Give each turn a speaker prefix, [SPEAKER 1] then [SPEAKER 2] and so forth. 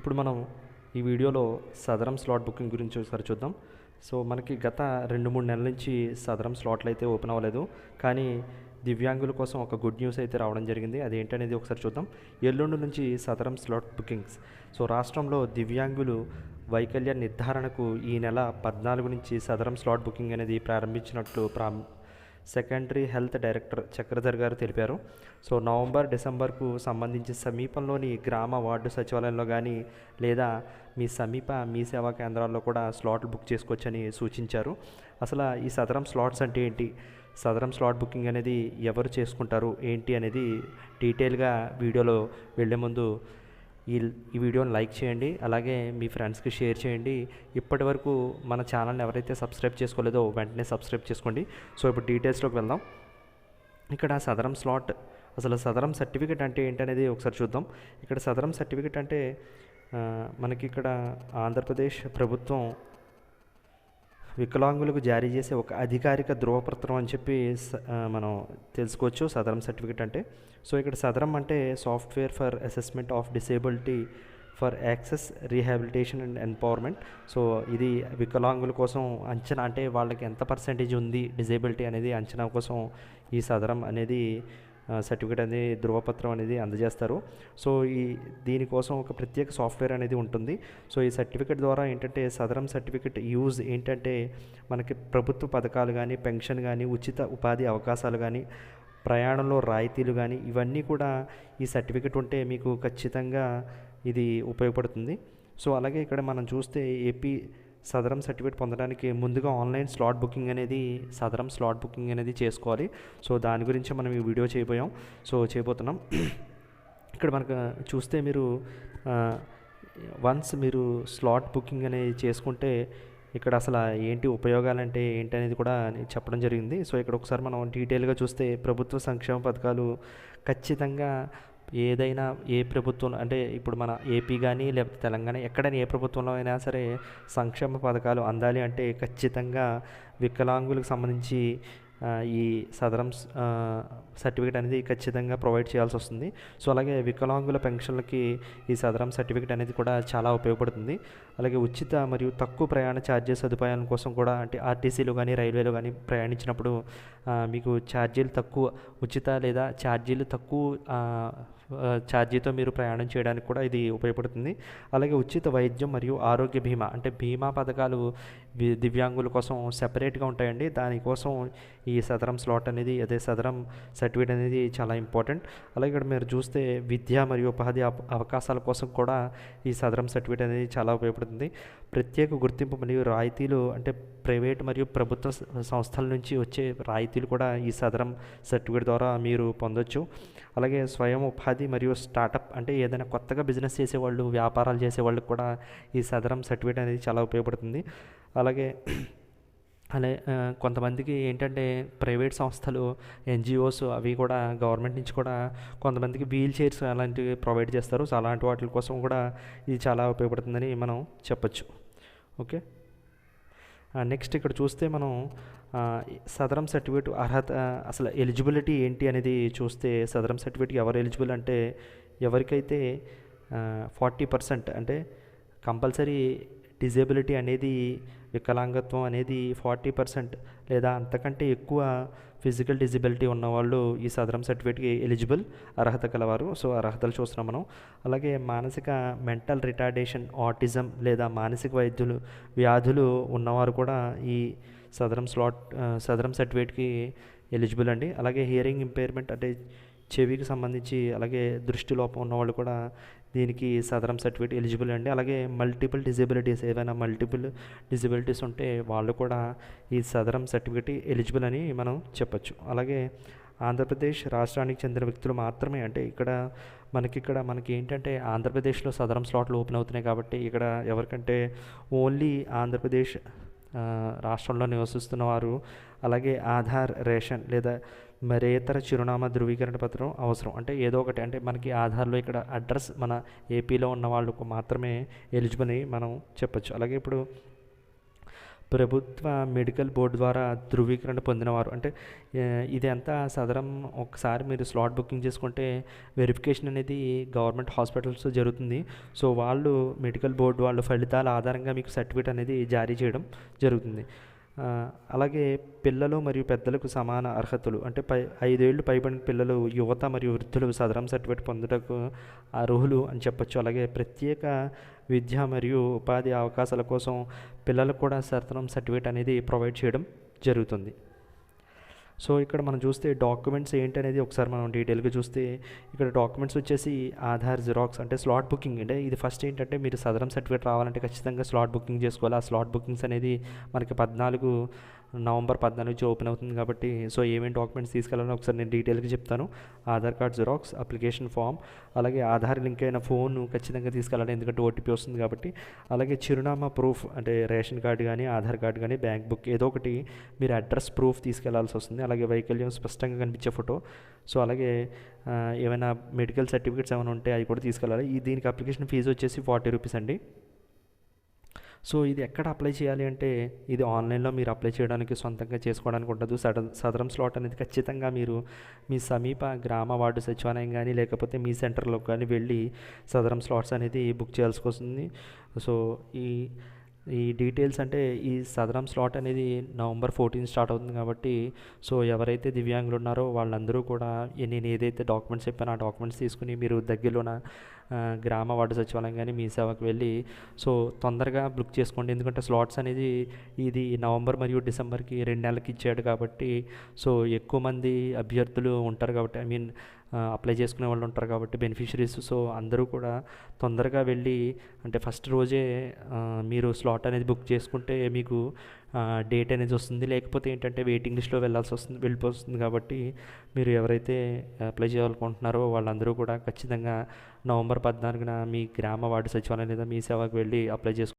[SPEAKER 1] ఇప్పుడు మనం ఈ వీడియోలో సదరం స్లాట్ బుకింగ్ గురించి ఒకసారి చూద్దాం. సో మనకి గత రెండు మూడు నెలల నుంచి సదరం స్లాట్లు అయితే ఓపెన్ అవ్వలేదు. కానీ దివ్యాంగుల కోసం ఒక గుడ్ న్యూస్ అయితే రావడం జరిగింది. అది ఏంటనేది ఒకసారి చూద్దాం. ఎల్లుండి నుంచి సదరం స్లాట్ బుకింగ్స్. సో రాష్ట్రంలో దివ్యాంగులు వైకల్య నిర్ధారణకు ఈ నెల పద్నాలుగు నుంచి సదరం స్లాట్ బుకింగ్ అనేది ప్రారంభించినట్లు ప్రా సెకండరీ హెల్త్ డైరెక్టర్ చక్రధర్ గారు తెలిపారు. సో నవంబర్ డిసెంబర్కు సంబంధించి సమీపంలోని గ్రామ వార్డు సచివాలయంలో కానీ లేదా మీ సమీప మీ సేవా కేంద్రాల్లో కూడా స్లాట్లు బుక్ చేసుకోవచ్చని సూచించారు. అసలు ఈ సదరం స్లాట్స్ అంటే ఏంటి? సదరం స్లాట్ బుకింగ్ అనేది ఎవరు చేసుకుంటారు? ఏంటి అనేది డీటెయిల్గా వీడియోలో వెళ్ళే ముందు ఈ ఈ వీడియోని లైక్ చేయండి అలాగే మీ ఫ్రెండ్స్కి షేర్ చేయండి. ఇప్పటి వరకు మన ఛానల్ని ఎవరైతే సబ్స్క్రైబ్ చేసుకోలేదో వెంటనే సబ్స్క్రైబ్ చేసుకోండి. సో ఇప్పుడు డీటెయిల్స్లోకి వెళ్దాం. ఇక్కడ సదరం స్లాట్ అసలు సదరం సర్టిఫికేట్ అంటే ఏంటనేది ఒకసారి చూద్దాం. ఇక్కడ సదరం సర్టిఫికేట్ అంటే మనకి ఇక్కడ ఆంధ్రప్రదేశ్ ప్రభుత్వం వికలాంగులకు జారీ చేసే ఒక అధికారిక ధృవపత్రం అని చెప్పి మనం తెలుసుకోవచ్చు సదరం సర్టిఫికేట్ అంటే. సో ఇక్కడ సదరం అంటే software for assessment of disability for access rehabilitation and empowerment. So ఇది వికలాంగుల కోసం అంచనా అంటే వాళ్ళకి ఎంత పర్సెంటేజ్ ఉంది డిజేబిలిటీ అనేది అంచనా కోసం ఈ సదరం అనేది సర్టిఫికేట్ అనేది ధృవపత్రం అనేది అందజేస్తారు. సో ఈ దీనికోసం ఒక ప్రత్యేక సాఫ్ట్వేర్ అనేది ఉంటుంది. సో ఈ సర్టిఫికేట్ ద్వారా ఏంటంటే సదరం సర్టిఫికేట్ యూజ్ ఏంటంటే మనకి ప్రభుత్వ పథకాలు కానీ పెన్షన్ కానీ ఉచిత ఉపాధి అవకాశాలు కానీ ప్రయాణంలో రాయితీలు కానీ ఇవన్నీ కూడా ఈ సర్టిఫికేట్ ఉంటే మీకు ఖచ్చితంగా ఇది ఉపయోగపడుతుంది. సో అలాగే ఇక్కడ మనం చూస్తే ఏపీ సదరం సర్టిఫికేట్ పొందడానికి ముందుగా ఆన్లైన్ స్లాట్ బుకింగ్ అనేది సదరం స్లాట్ బుకింగ్ అనేది చేసుకోవాలి. సో దాని గురించి మనం ఈ వీడియో చేయబోయాం. సో చేయబోతున్నాం. ఇక్కడ మనకు చూస్తే మీరు వన్స్ మీరు స్లాట్ బుకింగ్ అనేది చేసుకుంటే ఇక్కడ అసలు ఏంటి ఉపయోగాలంటే ఏంటి అనేది కూడా చెప్పడం జరిగింది. సో ఇక్కడ ఒకసారి మనం డీటెయిల్గా చూస్తే ప్రభుత్వ సంక్షేమ పథకాలు ఖచ్చితంగా ఏదైనా ఏ ప్రభుత్వం అంటే ఇప్పుడు మన ఏపీ కానీ లేకపోతే తెలంగాణ ఎక్కడైనా ఏ ప్రభుత్వంలో అయినా సరే సంక్షేమ పథకాలు అందాలి అంటే ఖచ్చితంగా వికలాంగులకు సంబంధించి ఈ సదరం సర్టిఫికేట్ అనేది ఖచ్చితంగా ప్రొవైడ్ చేయాల్సి వస్తుంది. సో అలాగే వికలాంగుల పెన్షన్లకి ఈ సదరం సర్టిఫికేట్ అనేది కూడా చాలా ఉపయోగపడుతుంది. అలాగే ఉచిత మరియు తక్కువ ప్రయాణ ఛార్జెస్ సదుపాయాల కోసం కూడా అంటే ఆర్టీసీలో కానీ రైల్వేలో కానీ ప్రయాణించినప్పుడు మీకు ఛార్జీలు తక్కువ ఉచిత లేదా ఛార్జీలు తక్కువ ఛార్జీతో మీరు ప్రయాణం చేయడానికి కూడా ఇది ఉపయోగపడుతుంది. అలాగే ఉచిత వైద్యం మరియు ఆరోగ్య బీమా అంటే బీమా పథకాలు దివ్యాంగుల కోసం సెపరేట్గా ఉంటాయండి. దానికోసం ఈ సదరం స్లాట్ అనేది అదే సదరం సర్టిఫికేట్ అనేది చాలా ఇంపార్టెంట్ అలాగే ఇక్కడ మీరు చూస్తే విద్య మరియు ఉపాధి అవకాశాల కోసం కూడా ఈ సదరం సర్టిఫికేట్ అనేది చాలా ఉపయోగపడుతుంది. ప్రత్యేక గుర్తింపు మరియు రాయితీలు అంటే ప్రైవేట్ మరియు ప్రభుత్వ సంస్థల నుంచి వచ్చే రాయితీలు కూడా ఈ సదరం సర్టిఫికేట్ ద్వారా మీరు పొందొచ్చు. అలాగే స్వయం ఉపాధి మరియు స్టార్టప్ అంటే ఏదైనా కొత్తగా బిజినెస్ చేసేవాళ్ళు వ్యాపారాలు చేసేవాళ్ళకి కూడా ఈ సదరం సర్టిఫికేట్ అనేది చాలా ఉపయోగపడుతుంది. అలాగే అలా కొంతమందికి ఏంటంటే ప్రైవేట్ సంస్థలు ఎన్జిఓస్ అవి కూడా గవర్నమెంట్ నుంచి కూడా కొంతమందికి వీల్ చైర్స్ అలాంటివి ప్రొవైడ్ చేస్తారు. సో అలాంటి వాటి కోసం కూడా ఇది చాలా ఉపయోగపడుతుందని మనం చెప్పచ్చు. ఓకే? నెక్స్ట్ ఇక్కడ చూస్తే మనం సదరం సర్టిఫికేట్ అర్హత అసలు ఎలిజిబిలిటీ ఏంటి అనేది చూస్తే సదరం సర్టిఫికేట్ ఎవరు ఎలిజిబుల్ అంటే ఎవరికైతే ఫార్టీ పర్సెంట్ అంటే కంపల్సరీ డిజేబిలిటీ అనేది వికలాంగత్వం అనేది ఫార్టీ పర్సెంట్ లేదా అంతకంటే ఎక్కువ ఫిజికల్ డిజిబిలిటీ ఉన్నవాళ్ళు ఈ సదరం సర్టిఫికేట్కి ఎలిజిబుల్ అర్హత కలవారు. సో అర్హతలు చూస్తున్నాం మనం. అలాగే మానసిక మెంటల్ రిటార్డేషన్ ఆటిజం లేదా మానసిక వైద్యులు వ్యాధులు ఉన్నవారు కూడా ఈ సదరం స్లాట్ సదరం సర్టిఫికేట్కి ఎలిజిబుల్ అండి. అలాగే హియరింగ్ ఇంపైర్మెంట్ అంటే చెవికి సంబంధించి అలాగే దృష్టి లోపం ఉన్నవాళ్ళు కూడా దీనికి సదరం సర్టిఫికేట్ ఎలిజిబుల్ అండి. అలాగే మల్టిపుల్ డిజబిలిటీస్ ఏవైనా మల్టిపుల్ డిజబిలిటీస్ ఉంటే వాళ్ళు కూడా ఈ సదరం సర్టిఫికేట్ ఎలిజిబుల్ అని మనం చెప్పొచ్చు. అలాగే ఆంధ్రప్రదేశ్ రాష్ట్రానికి చెందిన వ్యక్తులు మాత్రమే అంటే ఇక్కడ మనకి ఇక్కడ మనకి ఏంటంటే ఆంధ్రప్రదేశ్లో సదరం స్లాట్లు ఓపెన్ అవుతున్నాయి కాబట్టి ఇక్కడ ఎవరికంటే ఓన్లీ ఆంధ్రప్రదేశ్ రాష్ట్రంలో నివసిస్తున్న వారు. అలాగే ఆధార్ రేషన్ లేదా మరేతర చిరునామా ధృవీకరణ పత్రం అవసరం. అంటే ఏదో ఒకటి అంటే మనకి ఆధార్లో ఇక్కడ అడ్రస్ మన ఏపీలో ఉన్న వాళ్ళకు మాత్రమే ఎలిజిబుల్ అని మనం చెప్పచ్చు. అలాగే ఇప్పుడు ప్రభుత్వ మెడికల్ బోర్డు ద్వారా ధృవీకరణ పొందినవారు. అంటే ఇదంతా ఇది సదరం? ఒకసారి మీరు స్లాట్ బుకింగ్ చేసుకుంటే వెరిఫికేషన్ అనేది గవర్నమెంట్ హాస్పిటల్స్ జరుగుతుంది. సో వాళ్ళు మెడికల్ బోర్డు వాళ్ళ ఫలితాల ఆధారంగా మీకు సర్టిఫికేట్ అనేది జారీ చేయడం జరుగుతుంది. అలాగే పిల్లలు మరియు పెద్దలకు సమాన అర్హతలు. అంటే పై ఐదేళ్ళు పైబడిన పిల్లలు యువత మరియు వృద్ధులు సదరం సర్టిఫికేట్ పొందుటకు అర్హులు అని చెప్పొచ్చు. అలాగే ప్రత్యేక విద్య మరియు ఉపాధి అవకాశాల కోసం పిల్లలకు కూడా సదరం సర్టిఫికేట్ అనేది ప్రొవైడ్ చేయడం జరుగుతుంది. సో ఇక్కడ మనం చూస్తే డాక్యుమెంట్స్ ఏంటి అనేది ఒకసారి మనం డీటెయిల్గా చూస్తే ఇక్కడ డాక్యుమెంట్స్ వచ్చేసి ఆధార్ జిరాక్స్ అంటే స్లాట్ బుకింగ్ అంటే ఇది ఫస్ట్ ఏంటంటే మీరు సదరం సర్టిఫికేట్ రావాలంటే ఖచ్చితంగా స్లాట్ బుకింగ్ చేసుకోవాలి. ఆ స్లాట్ బుకింగ్స్ అనేది మనకి పద్నాలుగు నవంబర్ పద్నాలుగు నుంచి ఓపెన్ అవుతుంది కాబట్టి సో ఏమేమి డాక్యుమెంట్స్ తీసుకెళ్ళాలో ఒకసారి నేను డీటెయిల్గా చెప్తాను. Aadhaar card xerox application form అలాగే ఆధార్ లింక్ అయిన ఫోన్ ఖచ్చితంగా తీసుకెళ్ళాలి ఎందుకంటే ఓటీపీ వస్తుంది కాబట్టి. అలాగే చిరునామా ప్రూఫ్ అంటే రేషన్ కార్డు కానీ ఆధార్ కార్డు కానీ బ్యాంక్ బుక్ ఏదో ఒకటి మీరు అడ్రస్ ప్రూఫ్ తీసుకెళ్ళాల్సి వస్తుంది. అలాగే వైకల్యం స్పష్టంగా కనిపించే ఫోటో. సో అలాగే ఏమైనా మెడికల్ సర్టిఫికేట్స్ ఏమైనా ఉంటే అవి కూడా తీసుకెళ్ళాలి. ఈ దీనికి అప్లికేషన్ ఫీజు వచ్చేసి ఫార్టీ రూపీస్ అండి. సో ఇది ఎక్కడ అప్లై చేయాలి అంటే ఇది ఆన్లైన్లో మీరు అప్లై చేయడానికి సొంతంగా చేసుకోవడానికి ఉండదు. సడ సదరం స్లాట్ అనేది ఖచ్చితంగా మీరు మీ సమీప గ్రామ వార్డు సచివాలయం కానీ లేకపోతే మీ సెంటర్లో కానీ వెళ్ళి సదరం స్లాట్స్ అనేది బుక్ చేయాల్సి వస్తుంది. సో ఈ ఈ డీటెయిల్స్ అంటే ఈ సదరం స్లాట్ అనేది నవంబర్ ఫోర్టీన్ స్టార్ట్ అవుతుంది కాబట్టి సో ఎవరైతే దివ్యాంగులు ఉన్నారో వాళ్ళందరూ కూడా నేను ఏదైతే డాక్యుమెంట్స్ చెప్పానో ఆ డాక్యుమెంట్స్ తీసుకుని మీరు దగ్గరలోన గ్రామ వార్డు సచివాలయం కానీ మీ సేవకు వెళ్ళి సో తొందరగా బుక్ చేసుకోండి. ఎందుకంటే స్లాట్స్ అనేది ఇది నవంబర్ మరియు డిసెంబర్కి రెండు నెలలకి ఇచ్చాడు కాబట్టి సో ఎక్కువ మంది అభ్యర్థులు ఉంటారు కాబట్టి ఐ మీన్ అప్లై చేసుకునే వాళ్ళు ఉంటారు కాబట్టి బెనిఫిషరీస్. సో అందరూ కూడా తొందరగా వెళ్ళి అంటే ఫస్ట్ రోజే మీరు స్లాట్ అనేది బుక్ చేసుకుంటే మీకు డేట్ అనేది వస్తుంది. లేకపోతే ఏంటంటే వెయిటింగ్ లిస్ట్లో వెళ్ళాల్సి వస్తుంది వెళ్ళిపోతుంది కాబట్టి మీరు ఎవరైతే అప్లై చేయాలనుకుంటున్నారో వాళ్ళందరూ కూడా ఖచ్చితంగా నవంబర్ పద్నాలుగున మీ గ్రామ వార్డు సచివాలయం లేదా మీ సేవకు వెళ్ళి అప్లై చేసుకో